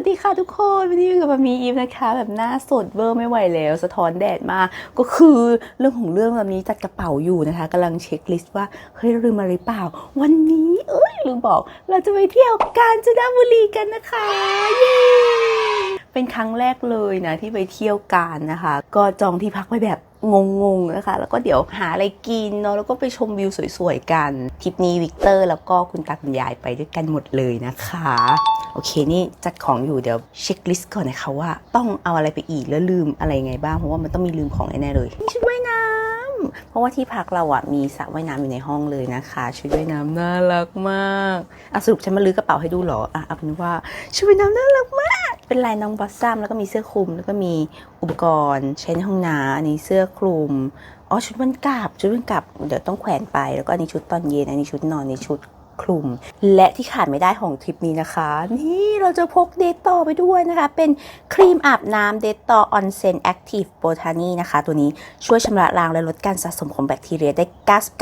วัสดีค่ะทุกคนวันนี้อยู่กับมามีอีฟนะคะ แบบหน้าสดเวอร์ไม่ไหวแล้วสะท้อนแดดมาก็คือเรื่องของเรื่องแบบนี้จัดกระเป๋าอยู่นะคะกำลังเช็คลิสต์ว่าเฮ้ยลืมอะไรเปล่า วันนี้เอ้ยลืมบอกเราจะไปเที่ยวกาญจนบุรีกันนะคะเย้เป็นครั้งแรกเลยนะที่ไปเที่ยวกาญนะคะ ก็จองที่พักไว้แบบงงๆนะคะ แล้วก็เดี๋ยวหาอะไรกินเนาะแล้วก็ไปชมวิวสวยๆกันทริปนี้วิกเตอร์แล้วก็คุณตาคุณยายไปด้วยกันหมดเลยนะคะ โอเคนี่จัดของอยู่เดี๋ยวเช็คลิสต์ก่อนนะคะว่าต้องเอาอะไรไปอีกแล้วลืมอะไรไงบ้างเพราะว่ามันต้องมีลืมของแน่ๆเลยชุดว่ายน้ำเพราะว่าที่พักเราอะมีสระว่ายน้ำอยู่ในห้องเลยนะคะชุดว่ายน้ำน่ารักมากอะสรุปฉันมาลื้อกระเป๋าให้ดูเหรออะเอาเป็นว่าชุดว่ายน้ำน่ารักมาก เป็นลายน้องบอสซัมแล้วก็มีเสื้อคลุม แล้วก็มีอุปกรณ์ใช้ในห้องน้ำอันนี้เสื้อคลุมอ๋อชุดวันกลับชุดวันกลับเดี๋ยวต้องแขวนไปแล้วก็อันนี้ชุดตอนเย็นอันนี้ชุดนอนอันชุด คลุม และที่ขาดไม่ได้ของทริปนี้นะคะ นี่เราจะพกเดตต่อไปด้วยนะคะ เป็นครีมอาบน้ำเดตต่อออนเซนแอคทีฟโบทานีนะคะ ตัวนี้ช่วยชำระล้างและลดการสะสมของแบคทีเรียได้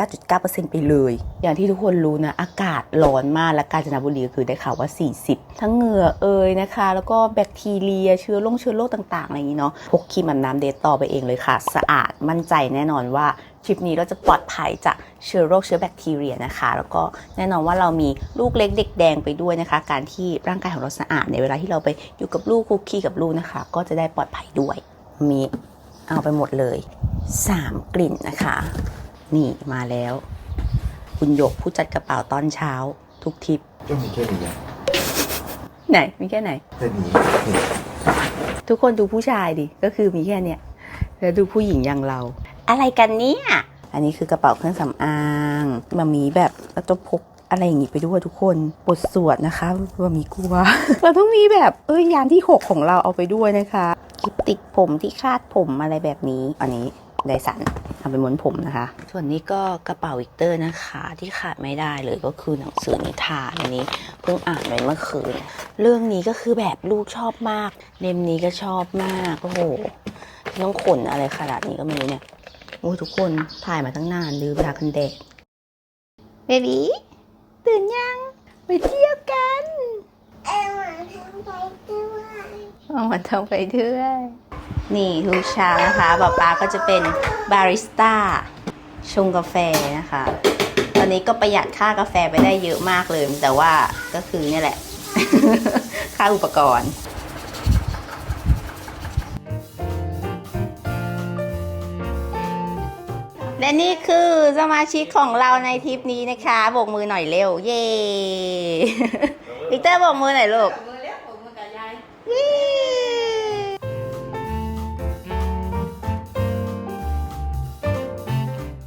99.9%ไปเลย อย่างที่ทุกคนรู้นะ อากาศร้อนมากและกาญจนบุรีก็คือได้ข่าวว่า 40 ทั้งเหงื่อเอยนะคะ แล้วก็แบคทีเรียเชื้อโรคเชื้อโรคต่างๆอะไรอย่างนี้เนาะพกครีมอาบน้ำเดตต่อไปเองเลยค่ะ สะอาดมั่นใจแน่นอนว่า ทริปนี้เราจะปลอดภัยจากเชื้อโรคเชื้อแบคทีเรียนะคะ แล้วก็แน่นอนว่าเรามีลูกเล็กเด็กแดงไปด้วยนะคะ การที่ร่างกายของเราสะอาดในเวลาที่เราไปอยู่กับลูกคุกคีกับลูกนะคะ ก็จะได้ปลอดภัยด้วยมีเอาไปหมดเลย 3 กลิ่นนะคะ นี่มาแล้ว คุณหยกผู้จัดกระเป๋าตอนเช้าทุกทริปก็มีแค่นี้ไหนมีแค่ไหนแค่นี้นี่ทุกคนดูผู้ชายดิก็คือมีแค่เนี้ยแล้วดูผู้หญิงอย่างเรา อะไรกันเนี่ย อันนี้คือกระเป๋าเครื่องสำอางมามีแบบเราต้องพกอะไรอย่างงี้ไปด้วยทุกคนบทสวดนะคะว่ามีกลัว เราต้องมีแบบเอ้ยยานที่หกของเราเอาไปด้วยนะคะคลิปติดผมที่คาดผมอะไรแบบนี้ อันนี้ไดสันทำเป็นม้วนผมนะคะ ส่วนนี้ก็กระเป๋าวิกเตอร์นะคะ ที่ขาดไม่ได้เลยก็คือหนังสือนิทานอันนี้เพิ่งอ่านไปเมื่อคืน เรื่องนี้ก็คือแบบลูกชอบมากเล่มนี้ก็ชอบมากโอ้โหต้องขนอะไรขนาดนี้ก็ไม่รู้เนี่ย โอ้ยทุกคนถ่ายมาตั้งนานลืมทากันแดดเบบี้ตื่นยังไปเที่ยวกันเอ็มมาทำไปด้วยเอามาทำไปด้วย นี่ทุกเช้านะคะป๊าป๊าก็จะเป็นบาริสต้าชงกาแฟนะคะ ตอนนี้ก็ประหยัดค่ากาแฟไปได้เยอะมากเลย แต่ว่าก็คือเนี่ยแหละ ค่าอุปกรณ์ และนี่คือสมาชิกของเราในทริปนี้นะคะโบกมือหน่อยเร็ว เย้วิกเตอร์โบกมือหน่อยลูกเย้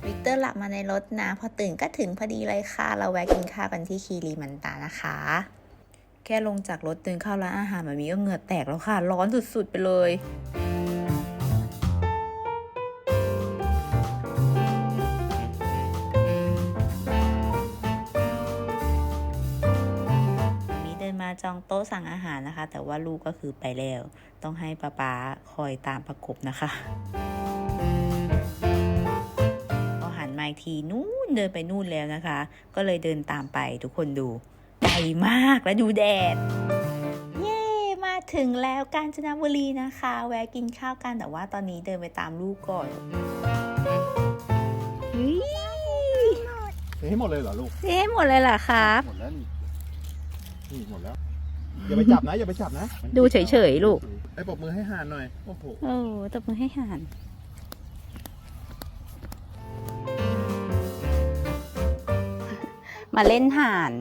วิกเตอร์หลับมาในรถนะ พอตื่นก็ถึงพอดีเลยค่ะ เราแวะกินข้าวกันที่คีรีมันตานะคะ แค่ลงจากรถเดินเข้าร้านอาหารแบบนี้ก็เหงื่อแตกแล้วค่ะ ร้อนสุดๆไปเลย จองโต๊ะสั่งอาหารนะคะ แต่ว่าลูกก็คือไปแล้ว ต้องให้ป้าป๊าคอยตามประกบนะคะพอหันมาอีกทีนู่นเดินไปนู่นแล้วนะคะ ก็เลยเดินตามไปทุกคนดูไกลมากและดูแดดเย้มาถึงแล้วกาญจนบุรีนะคะ แวะกินข้าวกันแต่ว่าตอนนี้เดินไปตามลูกก่อนเฮ้ยเทให้หมดเลยเหรอลูกเอ๊ะหมดเลยเหรอครับ หมดแล้วนี่ นี่หมดแล้ว อย่าไปจับนะอย่าไปจับนะดูเฉยๆลูกไอ้ปรบมือให้ห่านหน่อยโอ้โหโอ้ตบมือให้ห่านมาเล่นห่าน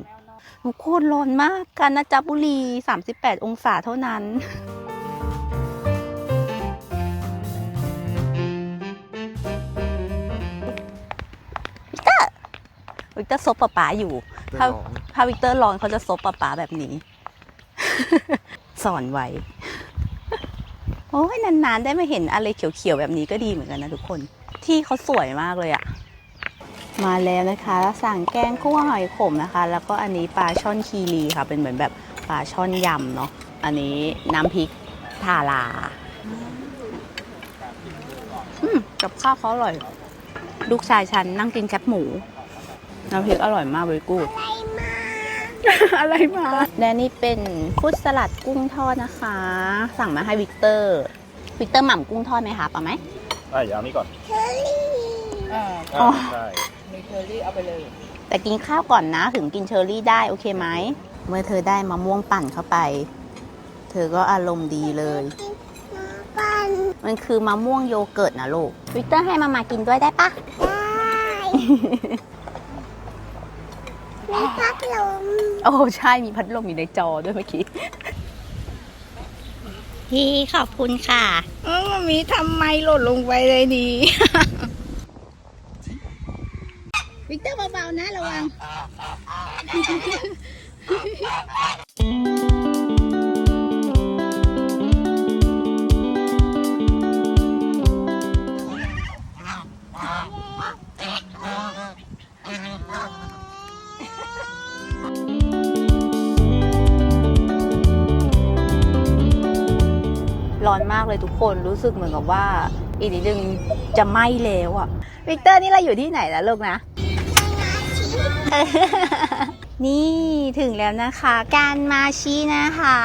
โคตรร้อนมากกาญจนบุรี 38 องศาเท่านั้นวิกเตอร์วิกเตอร์ซบป๊าป๊าอยู่ ถ้าถ้าวิกเตอร์ร้อนเขาจะซบป๊าป๊าแบบนี้ สอนไว้ โอ้ยนานๆ ได้มาเห็นอะไรเขียวๆ แบบนี้ก็ดีเหมือนกันนะทุกคน ที่เขาสวยมากเลยอะมาแล้วนะคะแล้วสั่งแกงคั่วหอยขมนะคะ แล้วก็อันนี้ปลาช่อนคีรีค่ะ เป็นเหมือนแบบปลาช่อนยำเนาะอันนี้น้ำพริกทาราอืมกับข้าวเขาอร่อย ลูกชายฉันนั่งกินแคบหมู น้ำพริกอร่อยมากเวยกูด อะไรมา และนี่เป็นฟุตสลัดกุ้งทอดนะคะ สั่งมาให้วิกเตอร์ วิกเตอร์หม่ำกุ้งทอดไหมคะปะไหมไอ้เอานี้ก่อนเชอรี่อ๋อใช่แต่กินข้าวก่อนนะถึงกินเชอร์รี่ได้โอเคไหม เมื่อเธอได้มะม่วงปั่นเข้าไป เธอก็อารมณ์ดีเลยมาปันมันคือมะม่วงโยเกิร์ตนะลูก วิกเตอร์ให้มามากินด้วยได้ปะ ได้มีพัด ลมโอ้ใช่มีพัดลมอยู่ในจอด้วยเมื่อกี้พี่ขอบคุณค่ะเออมามีทำไมหล่นลงไปเลยดีวิกเตอร์เบาๆนะระวังากเลยทุกคนรู้สึกเหมือนกับว่า อีกนิดนึงจะไหม้แล้วอะวิกเตอร์นี่เราอยู่ที่ไหนแล้วลูกนะ นี่ถึงแล้วนะคะ การมาชีนะคะ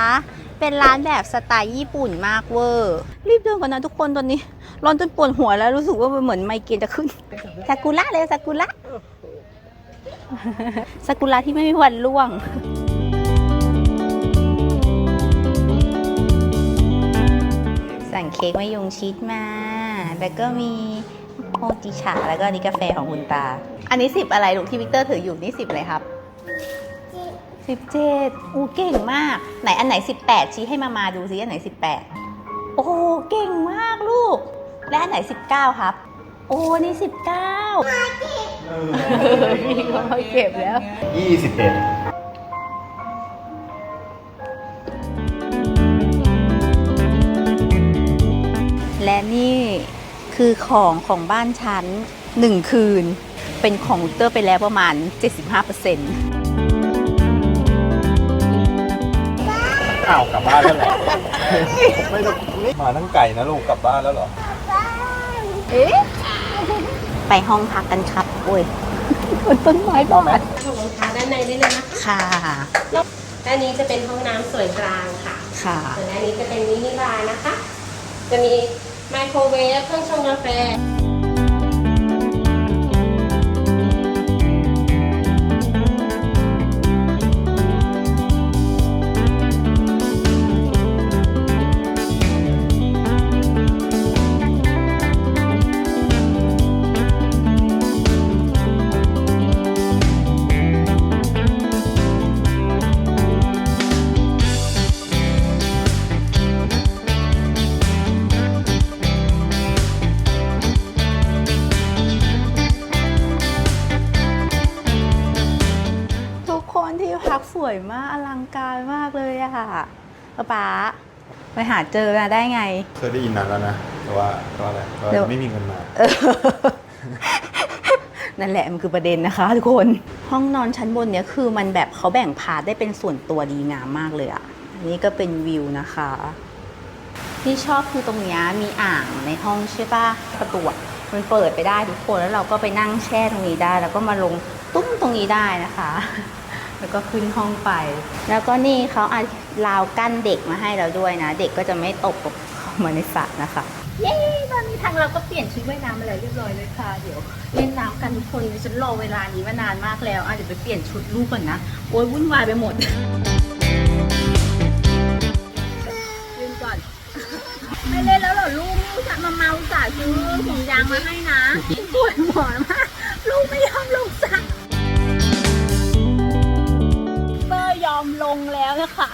เป็นร้านแบบสไตล์ญี่ปุ่นมากเวอร์ รีบเดินก่อนนะทุกคนตอนนี้ ร้อนจนปวดหัวแล้วรู้สึกว่ามันเหมือนไมเกรนจะขึ้นซากุระเลยซากุระซากุระที่ไม่มีวันร่วง สั่งเค้กมะยงชิดมา แล้วก็มีโฮจิชาแล้วก็อันนี้กาแฟของคุณตา อันนี้สิบอะไรลูกที่วิกเตอร์ถืออยู่นี่สิบอะไรครับสิบเจ็ดอู้เก่งมาก ไหนอันไหนสิบแปดชี้ให้มามาดูซิอันไหนสิบแปดโอ้เก่งมากลูก และอันไหนสิบเก้าครับ โอ้นี่สิบเก้าพี่เขามาเก็บแล้วยี่สิบเอ็ด นี่คือของของบ้านฉันหนึ่งคืน เป็นของวิกเตอร์ไปแล้วประมาณ 75%อ้าวกลับบ้านแล้วเหรอ ไม่ต้องนี่มาทั้งไก่นะลูกกลับบ้านแล้วเหรอ ไปห้องพักกันครับโอ้ยบนต้นไม้บ้านถงรองเท้าด้านในได้เลยนะคะค่ะ ด้านนี้จะเป็นห้องน้ำส่วนกลางค่ะค่ะ ส่วนด้านนี้จะเป็นมินิบาร์นะคะ จะมี ไมโครเวฟเครื่องชงกาแฟ เจอมาได้ไง เคยได้ยินนานแล้วนะแต่ว่าก็อะไรก็เดี๋ยวไม่มีเงินมานั่นแหละมันคือประเด็นนะคะ ทุกคนห้องนอนชั้นบนเนี้ยคือมันแบบเขาแบ่งพาร์ทได้เป็นส่วนตัวดีงามมากเลยอะ่ะอันนี้ก็เป็นวิวนะคะ ที่ชอบคือตรงเนี้ยมีอ่างในห้องใช่ปะประตูอะมันเปิดไปได้ทุกคนแล้วเราก็ไปนั่งแช่ตรงนี้ได้ แล้วก็มาลงตุ้มตรงนี้ได้นะคะ แล้วก็ขึ้นห้องไป แล้วก็นี่เขาเอาราวกั้นเด็กมาให้เราด้วยนะ เด็กก็จะไม่ตกเข้ามาในสระนะคะ เย้ตอนนี้ทางเราก็เปลี่ยนชุดว่ายน้ำมาแล้วเรียบร้อยเลยค่ะ เดี๋ยวเล่นน้ำกันทุกคนฉันรอเวลานี้มานานมากแล้วอะเดี๋ยวไปเปลี่ยนชุดลูกก่อนนะ โอ้ยวุ่นวายไปหมดยืนก่อนไม่เล่นแล้วเหรอลูกลูกจะมาเมาสาซื้อถุงยางมาให้นะปวดหมอนมากลูกไม่ยอม งแล้วนะคะ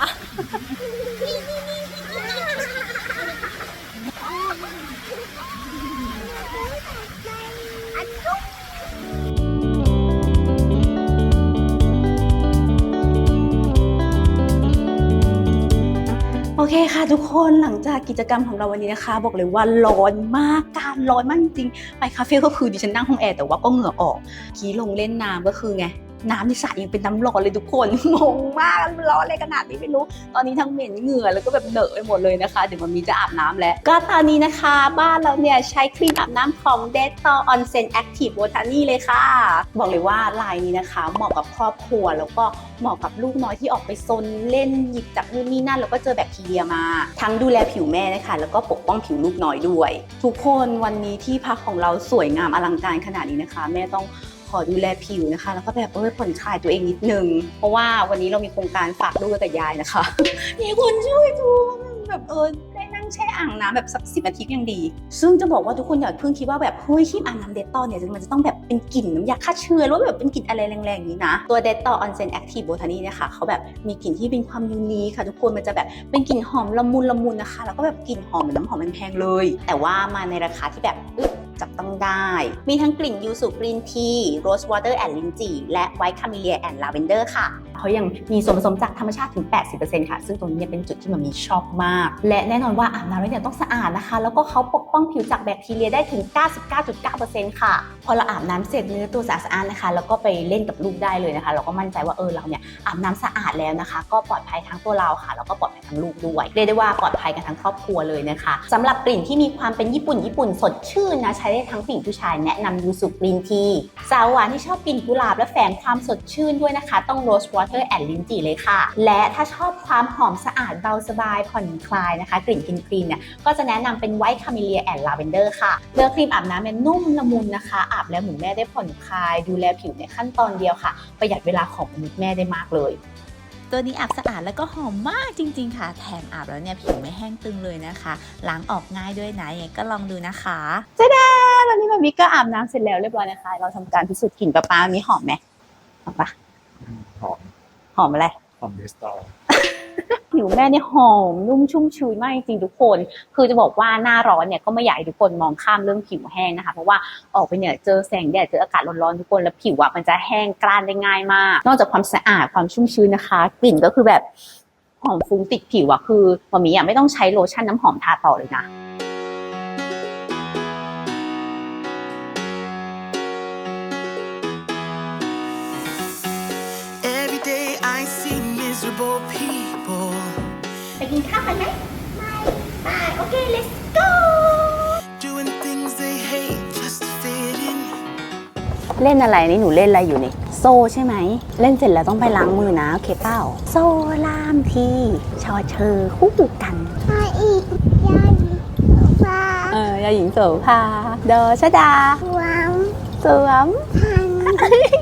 โอเคค่ะทุกคนหลังจากกิจกรรมของเราวันนี้นะคะ บอกเลยว่าร้อนมากการร้อนมากจริงๆไปคาเฟ่ก็คือดิฉันนั่งห้องแอร์แต่ว่าก็เหงื่อออกขี่ลงเล่นน้ำก็คือไง น้ำในสระยังเป็นน้ำร้อนเลยทุกคนงงมากมันร้อนอะไรขนาดนี้ไม่รู้ ตอนนี้ทั้งเหม็นเหงื่อแล้วก็แบบเหนอะไปหมดเลยนะคะเดี๋ยวมันมีจะอาบน้ำแล้ว ก็ตอนนี้นะคะบ้านเราเนี่ยใช้ครีมอาบน้ำของ d e t o l Onsen Active Botany เลยค่ะ บอกเลยว่าลายนี้นะคะ เหมาะกับครอบครัวแล้วก็เหมาะกับลูกน้อยที่ออกไปซนเล่นหยิบจับนู่นนี่นั่นแล้วก็เจอแบคทีเรียมา ทั้งดูแลผิวแม่นะคะแล้วก็ปกป้องผิวลูกน้อยด้วย ทุกคนวันนี้ที่พักของเราสวยงามอลังการขนาดนี้นะคะ แม่ต้อง ขอดูแลผิวนะคะ แล้วก็แบบเออผ่อนคลายตัวเองนิดนึง เพราะว่าวันนี้เรามีโครงการฝากลูกกับยายนะคะ มีคนช่วยดูแบบเออได้นั่งแช่อ่างน้ำแบบสักสิบนาทียังดี ซึ่งจะบอกว่าทุกคนอย่าเพิ่งคิดว่าแบบเฮ้ยครีมอาบน้ำเดตตอเนี่ยมันจะต้องแบบเป็นกลิ่นน้ำยาฆ่าเชื้อหรือว่าแบบเป็นกลิ่นอะไรแรงๆอย่างนี้นะ ตัวเดตตอออนเซนแอคทีฟโบทานีเนี่ยค่ะเขาแบบมีกลิ่นที่เป็นความยูนิคค่ะ ทุกคนมันจะแบบเป็นกลิ่นหอมละมุนละมุนนะคะ แล้วก็แบบกลิ่นหอมเหมือนน้ำหอมแพงๆเลย แต่ว่ามาในราคาที่แบบ จับต้องได้ มีทั้งกลิ่นยูสุกรีนทีโรสวอเตอร์แอนด์ลินจีและไวท์คาเมเลียแอนด์ลาเวนเดอร์ค่ะเขายังมีส่วนผสมจากธรรมชาติถึง 80%ค่ะ ซึ่งตรงนี้เป็นจุดที่มันมีชอบมาก และแน่นอนว่าอาบน้ำแล้วเนี่ยต้องสะอาดนะคะ แล้วก็เขาปกป้องผิวจากแบคทีเรียได้ถึง 99.9%ค่ะ พอเราอาบน้ำเสร็จเนื้อตัวสะอาดนะคะ แล้วก็ไปเล่นกับลูกได้เลยนะคะ เราก็มั่นใจว่าเออเราเนี่ยอาบน้ำสะอาดแล้วนะคะ ก็ปลอดภัยทั้งตัวเราค่ะ แล้วก็ปลอดภัยทั้งลูกด้วย เรียกได้ว่าปลอดภัยกันทั้งครอบครัวเลยนะคะสำหรับกลิ่นที่มีความเป็นญี่ปุ่นญี่ปุ่นสดชื่นนะใช้ได้ทั้งผู้หญิงผู้ชายแนะนำยูสุกรีนที สาวหวานที่ชอบกลิ่นกุหลาบและแฝงความสดชื่นด้วยนะคะ ต้องโรสวอเตอร์แอนด์ลินจีเลยค่ะ และถ้าชอบความหอมสะอาดเบาสบายผ่อนคลายนะคะ กลิ่นคลีนคลีนเนี่ยก็จะแนะนำเป็นไวท์คาเมเลียแอนด์ลาเวนเดอร์ค่ะเลือกครีมอาบน้ำเนี่ยนุ่มละมุนนะคะอาบแล้วเหมือนแม่ได้ผ่อนคลาย ดูแลผิวในขั้นตอนเดียวค่ะ ประหยัดเวลาของมนุษย์แม่ได้มากเลย ตัวนี้อาบสะอาดแล้วก็หอมมากจริง ๆ ค่ะ แถมอาบแล้วเนี่ยผิวไม่แห้งตึงเลยนะคะล้างออกง่ายด้วยนะยังไงก็ลองดูนะคะตอนนี้มามิก็อาบน้ำเสร็จแล้วเรียบร้อยนะคะ เราทำการพิสูจน์กลิ่นปลาปลามีหอมไหมหอมปะหอมหอมอะไรหอมเดสตอล ผิวแม่เนี่ยหอมนุ่มชุ่มชื้นมากจริงทุกคน คือจะบอกว่าหน้าร้อนเนี่ยก็ไม่อยากให้ทุกคนมองข้ามเรื่องผิวแห้งนะคะเพราะว่าออกไปเนี่ยเจอแสงแดดเจออากาศร้อนๆทุกคนแล้วผิวอะมันจะแห้งกร้านได้ง่ายมาก นอกจากความสะอาดความชุ่มชื้นนะคะกลิ่นก็คือแบบหอมฟุ้งติดผิวอะคือมามีอะไม่ต้องใช้โลชั่นน้ำหอมทาต่อเลยนะ ไปกินข้าวกันไหมไม่ไปโอเค let's go doing things they hate just to fit in. เล่นอะไรนี่หนูเล่นอะไรอยู่นี่ โซ่ใช่ไหม เล่นเสร็จแล้วต้องไปล้างมือนะโอเคเป้า โซ่ลามทีชอเชอคู่กัน มาอีกยายฟ้าเออยาหญิงโสภาเดอชดา หวังสวมหัน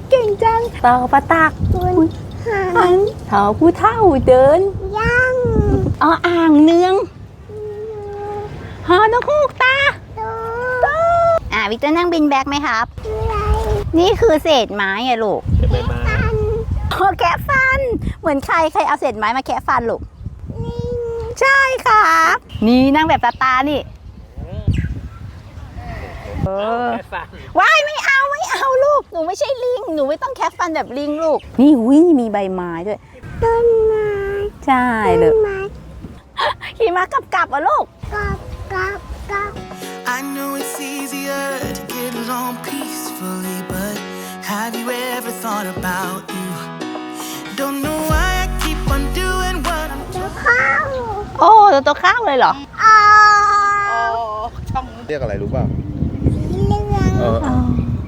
เก่งจังต่อประตักบุญหันหันเถาผู้เท่าเดินยัง อ๋ออ่างเนืองฮอนกฮูกตาดูอ่าวิกเตอร์นั่งบินแบ็กไหมครับอะไรนี่คือเศษไม้อะลูกกันโอแคะฟัน เหมือนใครใครเอาเศษไม้มาแคะฟันลูกลิงใช่ครับ นี่นั่งแบบตาตานี่เออว้ายไม่เอาไม่เอาลูก หนูไม่ใช่ลิง หนูไม่ต้องแคะฟันแบบลิงลูก นี่วิ่งมีใบไม้ด้วยต้นไม้ ใช่เลยต้นไม้ขี่ม้ากลับกลับอะลูกกับกับกับ I know it's easier to get along peacefully, but have you ever thought about you? Don't know why I keep on doing what I'm เดี๋ยวเข้าโอ้ตัวตัวข้าวเลยเหรออ๋อเรียกอะไรรู้ป่ะสีเหลืองเออ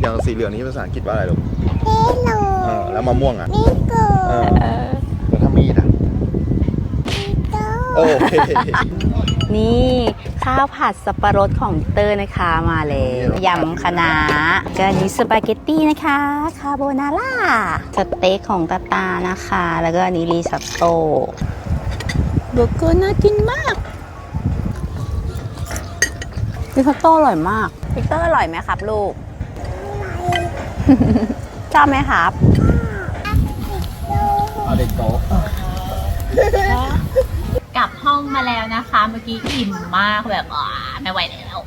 อย่างสีเหลืองนี่ภาษาอังกฤษว่าอะไรลูกเฮโลเออแล้วมะม่วงอะนิโก้ โก้โอเคนี่ข้าวผัดสับปะรดของเตอร์นะคะมาแล้วยำคะน้าก็อันนี้สปาเกตตี้นะคะคาโบนาร่าสเต็กของตาตานะคะ แล้วก็อันนี้รีซอตโต้เบอร์เกอร์น่ากินมากรีซอตโต้อร่อยมากวิกเตอร์อร่อยไหมครับลูกชอบไหมครับเอาเด็กโต กลับห้องมาแล้วนะคะ เมื่อกี้อิ่มมากแบบอ่าไม่ไหวแล้ว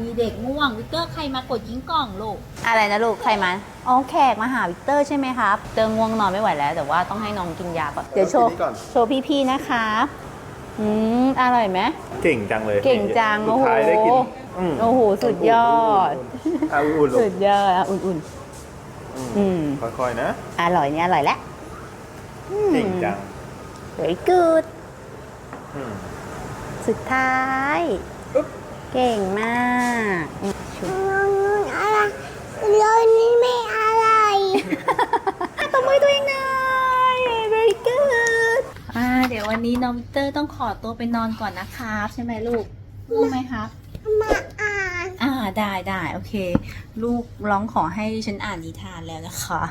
มีเด็กง่วงวิกเตอร์ใครมากดยิงกล่องลูก อะไรนะลูกใครมาอ๋อแขกมาหาวิกเตอร์ใช่ไหมครับเตอร์ง่วงนอนไม่ไหวแล้ว แต่ว่าต้องให้น้องกินยาก่อนเดี๋ยวโชว์กินนี่ก่อนโชว์พี่ๆนะคะอืมอร่อยไหม เก่งจังเลยเก่งจังสุดท้ายได้กินอืมโอ้โหสุดยอด อะอุ่นๆลูสุกดยอดอะอุ่น อืม ค่อยๆนะอร่อยเนี่ยอร่อยแล้ว เก่งจัง very good อืม สุดท้าย เก่งมากชุดอะไรรถนี้ไม่อะไรตบมือตัวเองหน่อย very good อ่าเดี๋ยววันนี้น้องวิกเตอร์ต้องขอตัวไปนอนก่อนนะครับใช่ไหมลูกลูกไหมครับ มาอ่าน อ่าได้ได้โอเค ลูกร้องขอให้ฉันอ่านนิทานแล้วนะคะ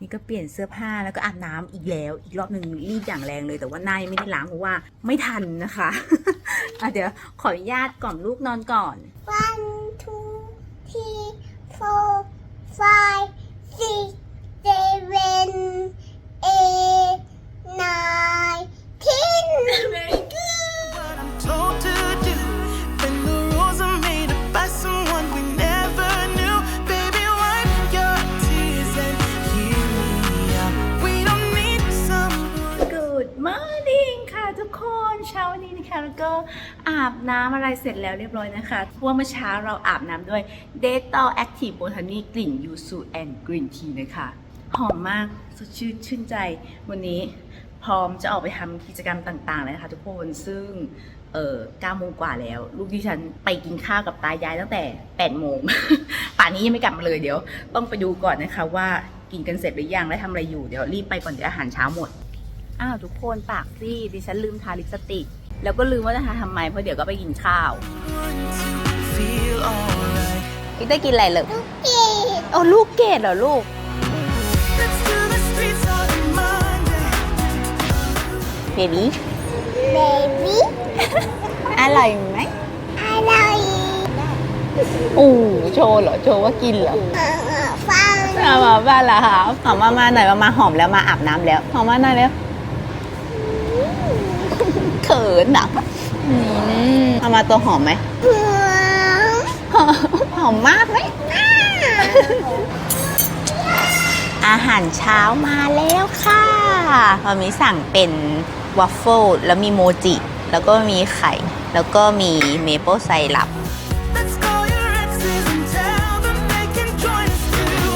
นี่ก็เปลี่ยนเสื้อผ้าแล้วก็อาบน้ำอีกแล้ว อีกรอบหนึ่งรีบอย่างแรงเลยแต่ว่าหน้ายังไม่ได้ล้างเพราะว่าไม่ทันนะคะอะเดี๋ยวขออนุญาตกล่อมลูกนอนก่อน one two three four five six seven eight nine ten ก็อาบน้ำอะไรเสร็จแล้วเรียบร้อยนะคะเพราะว่าเมื่อเช้าเราอาบน้ำด้วย Dettol Active Botanic กลิ่นยูสุ and Green Tea นะคะ หอมมากสดชื่นชื่นใจ วันนี้พร้อมจะออกไปทำกิจกรรมต่างๆเลยนะคะทุกคนซึ่งเออ9โมงกว่าแล้ว ลูกที่ฉันไปกินข้าวกับตายายตั้งแต่8โมงป่านนี้ยังไม่กลับมาเลยเดี๋ยว ต้องไปดูก่อนนะคะว่ากินกันเสร็จหรือยังและทำอะไรอยู่เดี๋ยวรีบไปก่อนเดี๋ยวอาหารเช้าหมดอ้าวทุกคนปากซีดดิฉันลืมทาลิปสติก แล้วก็ลืมว่าจะทาทำไมเพราะเดี๋ยวก็ไปกินข้าว Feel alright. อีกได้กินอะไรเลยเจ็ดโอ้ลูกเกดเหรอลูก Let's do the streets on a Monday. เบบี้ เบบี้ อร่อยไหมอะไรอู้โชว์เหรอ โชว์ว่ากินเหรอฟังเอามาบ้านละครับหอมมามาหน่อยมามาหอมแล้วมาอาบน้ำแล้วหอมมาหน่อยแล้วเขินอะอืมเอามาตัวหอมไหมหัวหอมมากไหมอาหารเช้ามาแล้วค่ะเรามีสั่งเป็นวัฟเฟิลแล้วมีโมจิ แล้วก็มีไข่ แล้วก็มีเมเปิลไซรัป Let's call your exes and tell them they can join us too.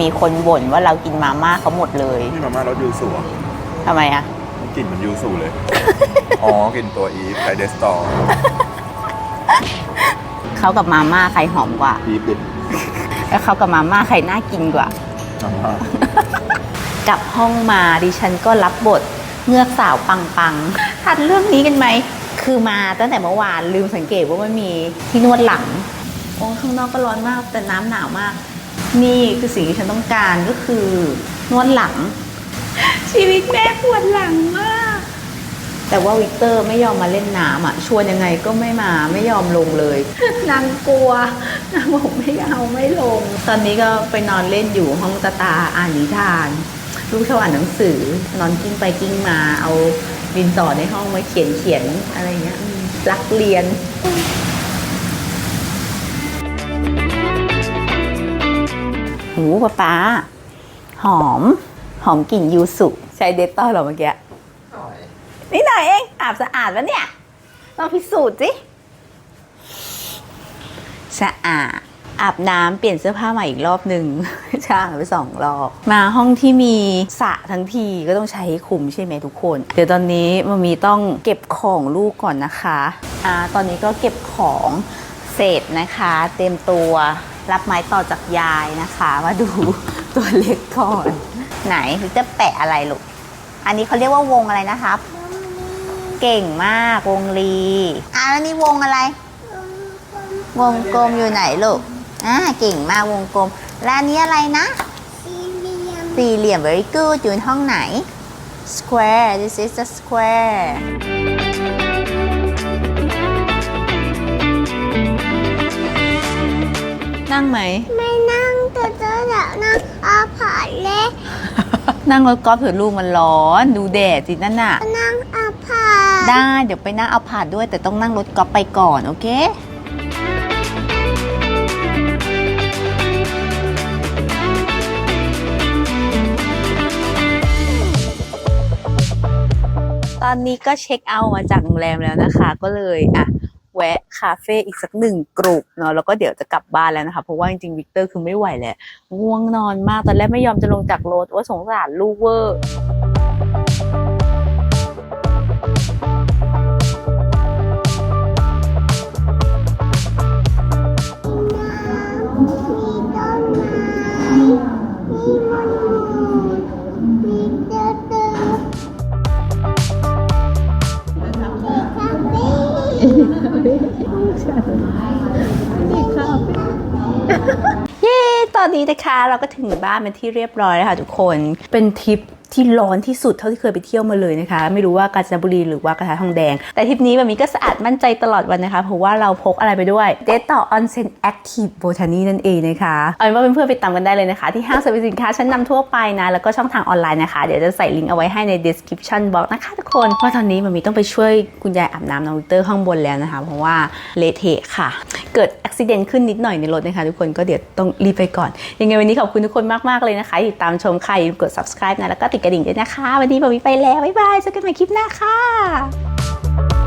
มีคนบ่นว่าเรากินมาม่าเขาหมดเลย นี่มาม่ารสยูสุอะทำไมอะ กลิ่นเหมันยูสุเลย อ๋อกลิ่นตัวอีฟไคเดสตอร์เขากับมาม่าใครหอมกว่า อีฟดิบแล้วเขากับมาม่าใครน่ากินกว่ามาม่า กลับห้องมาดิฉันก็รับบทเงือกสาวปังปังๆทันเรื่องนี้กันไหม คือมาตั้งแต่เมื่อวานลืมสังเกตว่ามันมีที่นวดหลังโอ้ข้างนอกก็ร้อนมากแต่น้ำหนาวมาก นี่คือสิ่งที่ฉันต้องการก็คือนวดหลัง ชีวิตแม่ปวดหลังมาก แต่ว่าวิกเตอร์ไม่ยอมมาเล่นน้ำอะ ชวนยังไงก็ไม่มาไม่ยอมลงเลย นางกลัวนางบอกไม่เอาไม่ลง ตอนนี้ก็ไปนอนเล่นอยู่ห้องตาตาอ่านนิทาน ลูกชอบอ่านหนังสือ นอนกิ้งไปกิ้งมาเอาดินสอในห้องมาเขียนเขียนอะไรเงี้ยอืมรักเรียนหูป้าป๊าหอม หอมกลิ่นยูสุ ใช้เดตตอลเหรอเมื่อกี้นี่หน่อยเอง อาบสะอาดวะเนี่ยลองพิสูจน์สิสะอาดอาบน้ำเปลี่ยนเสื้อผ้าใหม่อีกรอบหนึ่งช่างไปสองรอบ มาห้องที่มีสระทั้งทีก็ต้องใช้คุมใช่ไหมทุกคน เดี๋ยวตอนนี้มามีต้องเก็บของลูกก่อนนะคะอ่าตอนนี้ก็เก็บของเสร็จนะคะ เต็มตัวรับไม้ต่อจากยายนะคะ มาดูตัวเล็กก่อน ไหนจะแปะอะไรลูก อันนี้เขาเรียกว่าวงอะไรนะครับ เก่งมากวงลีอ่าแล้วนี่วงอะไร วงกลมอยู่ไหนลูกอ่าเก่งมากวงกลม และอันนี้อะไรนะ สี่เหลี่ยมสี่เหลี่ยม very good อยู่ในห้องไหน square this is a square นั่งไหม ไม่นั่งตัวเจ้าหลังนั่งเอาผ่านเล็ก นั่งรถกอล์ฟเถอะลูกมันร้อน ดูแดดสินั่นน่ะ นั่งเอาผ่านได้เดี๋ยวไปนั่งเอาผาดด้วย แต่ต้องนั่งรถกอล์ฟไปก่อน โอเค ตอนนี้ก็เช็คเอาท์มาจากโรงแรมแล้วนะคะ ก็เลยอะแวะ คาเฟ่อีกสักหนึ่งกลุ่มเนาะแล้วก็เดี๋ยวจะกลับบ้านแล้วนะคะ เพราะว่าจริงๆวิกเตอร์คือไม่ไหวแล้วง่วงนอนมากตอนแรกไม่ยอมจะลงจากรถว่าสงสารลูกเวอร์ มีต้นไม้มีมันมีเตือเตือมีคาเฟ่เย้ ตอนนี้นะคะเราก็ถึงบ้านเป็นที่เรียบร้อยแล้วค่ะทุกคน เป็นทริป ที่ร้อนที่สุดเท่าที่เคยไปเที่ยวมาเลยนะคะ ไม่รู้ว่ากาญจนบุรีหรือว่ากระทะทองแดง แต่ทริปนี้แบบนี้ก็สะอาดมั่นใจตลอดวันนะคะ เพราะว่าเราพกอะไรไปด้วยเดตต่อออนเซนแอคทีฟโบทานีนั่นเองนะคะเอาเป็นว่าเพื่อนๆไปตามกันได้เลยนะคะ ที่ห้างสรรพสินค้าชั้นนำทั่วไปนะ แล้วก็ช่องทางออนไลน์นะคะ เดี๋ยวจะใส่ลิงก์เอาไว้ให้ใน description box นะคะทุกคนว่าตอนนี้มันมีต้องไปช่วยคุณยายอาบน้ำน้องวิกเตอร์ข้างบนแล้วนะคะ เพราะว่าเละเทะค่ะ เกิดอุบิเหตุขึ้นนิดหน่อยในรถนะคะทุกคนก็เดี๋ยวต้องรีบไปก่อน ยังไงวันนี้ขอบคุณทุกคนมากๆเลยนะคะติดตามชมค่ะอย่าลืมกด subscribe นะแล้วก็ติดกระดิ่งด้วยนะคะ วันนี้บอมบี้ไปแล้ว บ๊ายบายเจอกันใหม่คลิปหน้าค่ะ